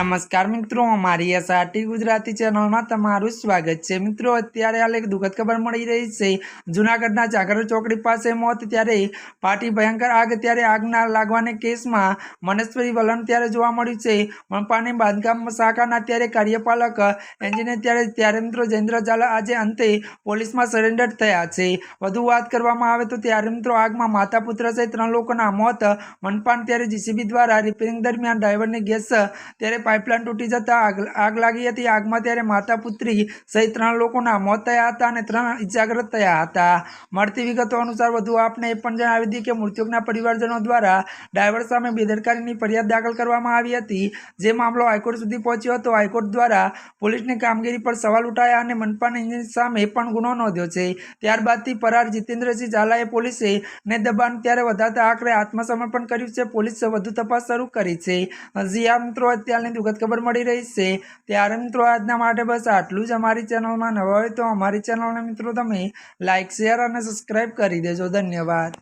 નમસ્કાર મિત્રો, અમારી એસઆરટી ગુજરાતી ચેનલમાં તમારું સ્વાગત છે. મિત્રો, અત્યારે હાલ એક દુઃખદ ખબર મળી રહી છે. જૂનાગઢના જાગર ચોકડી પાસે મોત ત્યારે પાટી ભયંકર આગ, ત્યારે આગના લાગવાને કેસમાં મનેશ્વરી વલણ ત્યારે જોવા મળ્યું છે. મનપાની બાંધકામ શાખાના ત્યારે કાર્યપાલક, એન્જિનિયર ત્યારે ત્યારે મિત્રો જયેન્દ્ર ઝાલા આજે અંતે પોલીસમાં સરેન્ડર થયા છે. વધુ વાત કરવામાં આવે તો ત્યારે મિત્રો આગમાં માતા પુત્ર સહિત ત્રણ લોકોના મોત. મનપાન ત્યારે જીસીબી દ્વારા રિપેરિંગ દરમિયાન ડ્રાઈવરને ગેસ ત્યારે પાઇપલાઇન તૂટી જતા આગ આગ લાગી હતી. આગમાં ત્યારે માતા પુત્રી સહિત ત્રણ લોકોના મોત થયા હતા અને ત્રણ ઇજાગ્રસ્ત થયા હતા. મળતી વિગતો અનુસાર વધુ આપને એ પણ જણાવી હતી કે મૃતકના પરિવારજનો દ્વારા ડ્રાઈવર સામે બેદરકારીની ફરિયાદ દાખલ કરવામાં આવી હતી. જે મામલો હાઈકોર્ટ સુધી પહોંચ્યો હતો. હાઈકોર્ટ દ્વારા પોલીસની કામગીરી પર સવાલ ઉઠાયા અને મનપાના એન્જિન સામે પણ ગુનો નોંધ્યો છે. ત્યારબાદથી ફરાર જીતેન્દ્રસિંહ ઝાલાએ પોલીસે ને દબાણ ત્યારે વધારતા આખરે આત્મસમર્પણ કર્યું છે. પોલીસે વધુ તપાસ શરૂ કરી છે. હજી આ મિત્રો, અત્યારની દુઃખદ ખબર મળી રહી છે. ત્યારે મિત્રો, આજના માટે બસ આટલું જ અમારી ચેનલમાં નવા હોય તો અમારી ચેનલને મિત્રો તમે લાઇક શેર અને સબસ્ક્રાઈબ કરી દેજો. ધન્યવાદ.